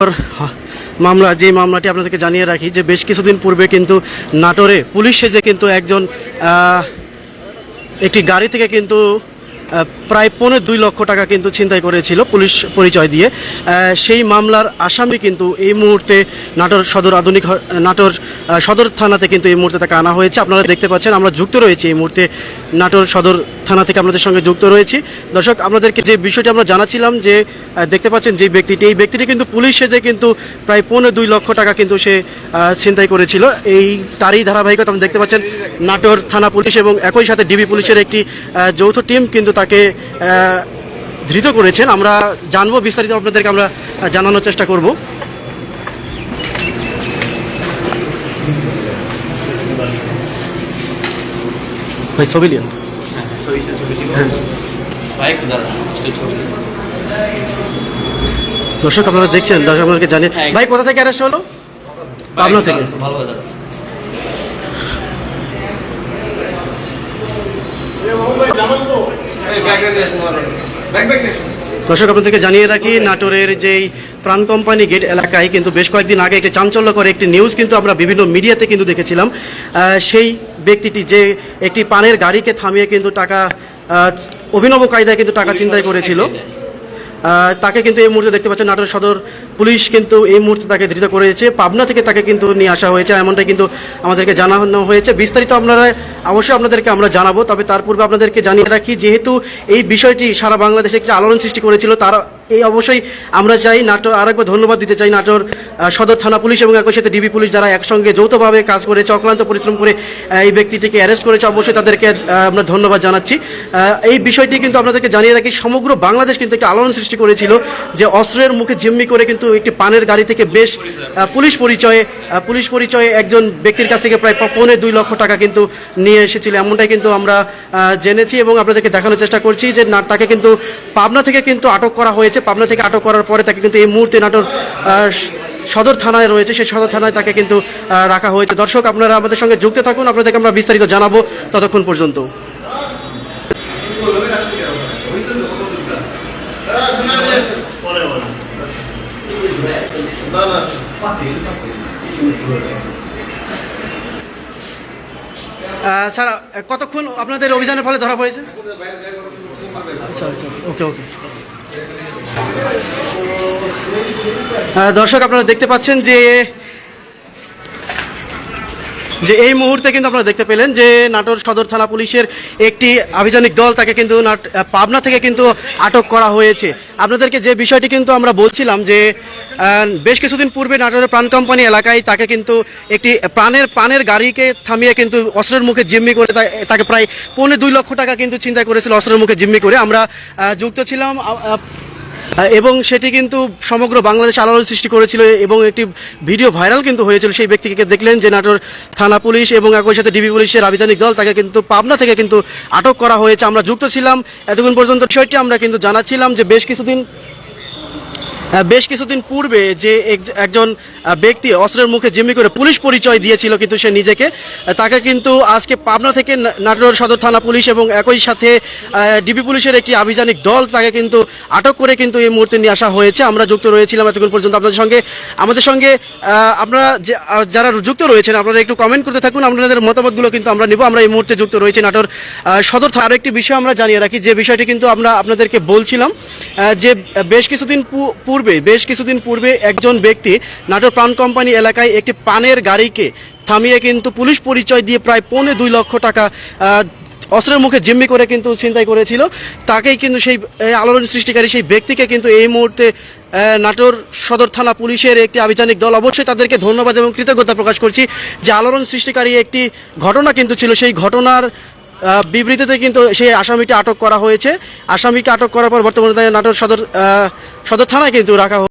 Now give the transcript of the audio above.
মামলা, যে মামলাটি আপনাদেরকে জানিয়ে রাখি যে বেশ কিছুদিন পূর্বে কিন্তু নাটোরে পুলিশ সেজে কিন্তু একজন একটি গাড়ি থেকে কিন্তু প্রায় পৌনে দুই লক্ষ টাকা কিন্তু ছিনতাই করেছিল পুলিশ পরিচয় দিয়ে। সেই মামলার আসামি কিন্তু এই মুহূর্তে নাটোর সদর আধুনিক নাটোর সদর থানাতে কিন্তু এই মুহূর্তে তাকে আনা হয়েছে। আপনারা দেখতে পাচ্ছেন আমরা যুক্ত রয়েছি এই মুহূর্তে নাটোর সদর থানা থেকে আপনাদের সঙ্গে যুক্ত রয়েছি। দর্শক, আপনাদেরকে যে বিষয়টি আমরা জানাচ্ছিলাম যে দেখতে পাচ্ছেন যে ব্যক্তিটি, এই ব্যক্তিটি কিন্তু পুলিশ সেজে কিন্তু প্রায় পৌনে দুই লক্ষ টাকা কিন্তু সে ছিনতাই করেছিল। এই তারই ধারাবাহিকতা আপনি দেখতে পাচ্ছেন, নাটোর থানা পুলিশ এবং একই সাথে ডিবি পুলিশের একটি যৌথ টিম কিন্তু তাকে ধৃত করেছেন। আমরা জানব বিস্তারিত আপনাদেরকে আমরা জানানোর চেষ্টা করব। ভাই সবিলিয়ান দর্শক আপনারা দেখছেন দর্শক আপনাদেরকে জানিয়ে হ্যাঁ। ভাই কোথা থেকে অ্যারেস্ট হলো? পাবনা থেকে। ভালো। দর্শক আপনাদেরকে জানিয়ে রাখি নাটোরের যেই প্রাণ কোম্পানি গেট এলাকায় কিন্তু বেশ কয়েকদিন আগে একটি চাঞ্চল্যকর একটি নিউজ কিন্তু আমরা বিভিন্ন মিডিয়াতে কিন্তু দেখেছিলাম। সেই ব্যক্তিটি যে একটি পানের গাড়িকে থামিয়ে কিন্তু টাকা অভিনব কায়দায় কিন্তু টাকা চিন্তাই করেছিল। তাকে কিন্তু এই মুহূর্তে দেখতে পাচ্ছেন নাটোর সদর পুলিশ কিন্তু এই মুহূর্তে তাকে ধৃত করেছে। পাবনা থেকে তাকে কিন্তু নিয়ে আসা হয়েছে, এমনটাই কিন্তু আমাদেরকে জানানো হয়েছে। বিস্তারিত আপনারা অবশ্যই আপনাদেরকে আমরা জানাব, তবে তার পূর্বে আপনাদেরকে জানিয়ে রাখি, যেহেতু এই বিষয়টি সারা বাংলাদেশে একটি আলোড়ন সৃষ্টি করেছিল, তার এই অবশ্যই আমরা চাই নাটোর আরেকবার ধন্যবাদ দিতে চাই নাটোর সদর থানা পুলিশ এবং একই সাথে ডিবি পুলিশ যারা একসঙ্গে যৌথভাবে কাজ করে চক্রান্ত পরিশ্রম করে এই ব্যক্তিটিকে অ্যারেস্ট করেছে, অবশ্যই তাদেরকে আমরা ধন্যবাদ জানাচ্ছি। এই বিষয়টি কিন্তু আপনাদেরকে জানিয়ে রাখি, সমগ্র বাংলাদেশ কিন্তু একটা আলোড়ন সৃষ্টি করেছিল, যে অস্ত্রের মুখে জিম্মি করে কিন্তু একটি পানের গাড়ি থেকে বেশ পুলিশ পরিচয়ে পুলিশ পরিচয়ে একজন ব্যক্তির কাছ থেকে প্রায় পৌনে দুই লক্ষ টাকা কিন্তু নিয়ে এসেছিল। এমনটাই কিন্তু আমরা জেনেছি এবং আপনাদেরকে দেখানোর চেষ্টা করছি যে না, তাকে কিন্তু পাবনা থেকে কিন্তু আটক করা হয়েছে। পাবনা থেকে আটক করার পরে তাকে কিন্তু এই মুহূর্তে নাটোর সদর থানায় রয়েছে। সেই সদর থানায় তাকে কিন্তু রাখা হয়েছে। দর্শক, আপনারা আমাদের সঙ্গে যুক্ত থাকুন। আপনাদেরকে আমরা বিস্তারিত জানাব ততক্ষণ পর্যন্ত। আহ, স্যার কতক্ষণ আপনাদের অভিযানের ফলে ধরা পড়েছে? আচ্ছা আচ্ছা ওকে দর্শক আপনারা দেখতে পাচ্ছেন যে যে এই মুহূর্তে কিন্তু আপনারা দেখতে পেলেন যে নাটোর সদর থানা পুলিশের একটি আভিযানিক দল তাকে কিন্তু পাবনা থেকে কিন্তু আটক করা হয়েছে। আপনাদেরকে যে বিষয়টি কিন্তু আমরা বলছিলাম যে বেশ কিছুদিন পূর্বে নাটোরের প্রাণ কোম্পানি এলাকায় তাকে কিন্তু একটি প্রাণের পানের গাড়িকে থামিয়ে কিন্তু অস্ত্রের মুখে জিম্মি করে তাকে প্রায় পৌনে দুই লক্ষ টাকা কিন্তু চিন্তা করেছিল অস্ত্রের মুখে জিম্মি করে। আমরা যুক্ত ছিলাম এবং সেটি কিন্তু সমগ্র বাংলাদেশ আলোড়ন সৃষ্টি করেছিল এবং একটি ভিডিও ভাইরাল কিন্তু হয়েছিল। সেই ব্যক্তিকে দেখলেন যে নাটোর থানা পুলিশ এবং একই সাথে ডিবি পুলিশের আবিধানিক দল তাকে কিন্তু পাবনা থেকে কিন্তু আটক করা হয়েছে। আমরা যুক্ত ছিলাম। এতক্ষণ পর্যন্ত বিষয়টি আমরা কিন্তু জানাচ্ছিলাম যে বেশ কিছুদিন বেশ কিছুদিন পূর্বে যে একজন ব্যক্তি অস্ত্রের মুখে জিম্মি করে পুলিশ পরিচয় দিয়েছিল কিন্তু সে নিজেকে তাকে কিন্তু আজকে পাবনা থেকে নাটোর সদর থানা পুলিশ এবং একই সাথে ডিবি পুলিশের একটি আভিযানিক দল তাকে কিন্তু আটক করে কিন্তু এই মুহূর্তে নিয়ে আসা হয়েছে। আমরা যুক্ত রয়েছিলাম এতক্ষণ পর্যন্ত আপনাদের সঙ্গে। আমাদের সঙ্গে আপনারা যারা যুক্ত রয়েছেন আপনারা একটু কমেন্ট করতে থাকুন। আপনাদের মতামতগুলো কিন্তু আমরা নিব। আমরা এই মুহূর্তে যুক্ত রয়েছি নাটোর সদর থানার একটি বিষয় আমরা জানিয়ে রাখি, যে বিষয়টি কিন্তু আমরা আপনাদেরকে বলছিলাম যে বেশ কিছুদিন পূ- পূর্বে, বেশ কিছুদিন পূর্বে একজন ব্যক্তি নাটোর প্রাণ কোম্পানি এলাকায় একটি পানের গাড়িকে থামিয়ে কিন্তু পুলিশ পরিচয় দিয়ে প্রায় পৌনে দুই লক্ষ টাকা অস্ত্রের মুখে জিম্মি করে কিন্তু ছিনতাই করেছিল। তাকেই কিন্তু সেই আলোড়ন সৃষ্টিকারী সেই ব্যক্তিকে কিন্তু এই মুহূর্তে নাটোর সদর থানা পুলিশের একটি আভিযানিক দল অবশ্যই তাদেরকে ধন্যবাদ এবং কৃতজ্ঞতা প্রকাশ করছি। যে আলোড়ন সৃষ্টিকারী একটি ঘটনা কিন্তু ছিল, সেই ঘটনার বিবৃতিতে কিন্তু সেই আসামিটি আটক করা হয়েছে। আসামিকে আটক করার পর বর্তমানে নাটোর সদর সদর থানায় কিন্তু রাখা